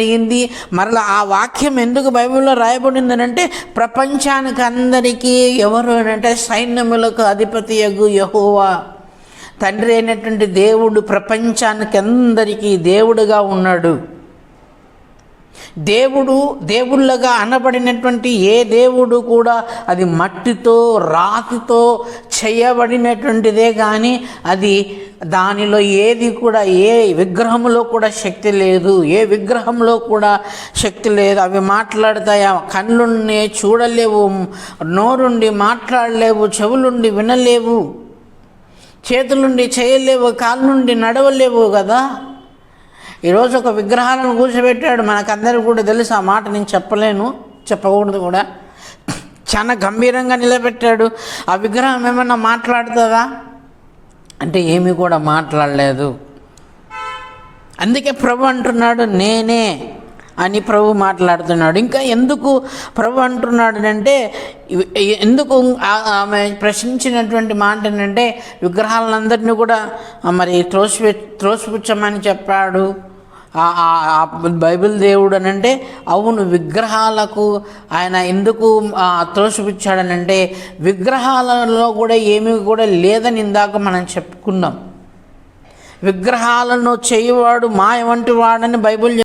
జరిగింది మరలా ఆ వాక్యం ఎందుకు బైబిల్లో రాయబడిందనంటే ప్రపంచానికి అందరికీ ఎవరు అంటే సైన్యములకు అధిపతి యగు యహోవా. తండ్రి అయినటువంటి దేవుడు ప్రపంచానికి అందరికీ దేవుడుగా ఉన్నాడు. దేవుడు దేవుళ్ళగా అనబడినటువంటి ఏ దేవుడు కూడా అది మట్టితో రాతితో చేయబడినటువంటిదే కానీ అది దానిలో ఏది కూడా ఏ విగ్రహంలో కూడా శక్తి లేదు. ఏ విగ్రహంలో కూడా శక్తి లేదు. అవి మాట్లాడతాయా? కళ్ళుండి చూడలేవు. నోరుండి మాట్లాడలేవు. చెవులుండి వినలేవు. చేతులుండి చేయలేవు. కాళ్ళ నుండి నడవలేవు కదా? ఈరోజు ఒక విగ్రహాలను కూర్చోబెట్టాడు. మనకందరికీ కూడా తెలుసు ఆ మాట నేను చెప్పలేను చెప్పకూడదు కూడా. చాలా గంభీరంగా నిలబెట్టాడు. ఆ విగ్రహం ఏమన్నా మాట్లాడుతుందా? అంటే ఏమీ కూడా మాట్లాడలేదు. అందుకే ప్రభు అంటున్నాడు నేనే. అని ప్రభు మాట్లాడుతున్నాడు. ఇంకా ఎందుకు ప్రభు అంటున్నాడు అంటే ఎందుకు ఆ- ఆమె ప్రశ్నించినటువంటి మాట ఏంటంటే విగ్రహాలందరినీ కూడా మరి త్రోసి త్రోసిపుచ్చమని చెప్పాడు. బైబిల్ దేవుడు అనంటే అవును విగ్రహాలకు ఆయన ఎందుకు త్రోసిపుచ్చాడనంటే విగ్రహాలలో కూడా ఏమీ కూడా లేదని ఇందాక మనం చెప్పుకున్నాం. విగ్రహాలను చేయవాడు మాయ వంటి వాడని బైబిల్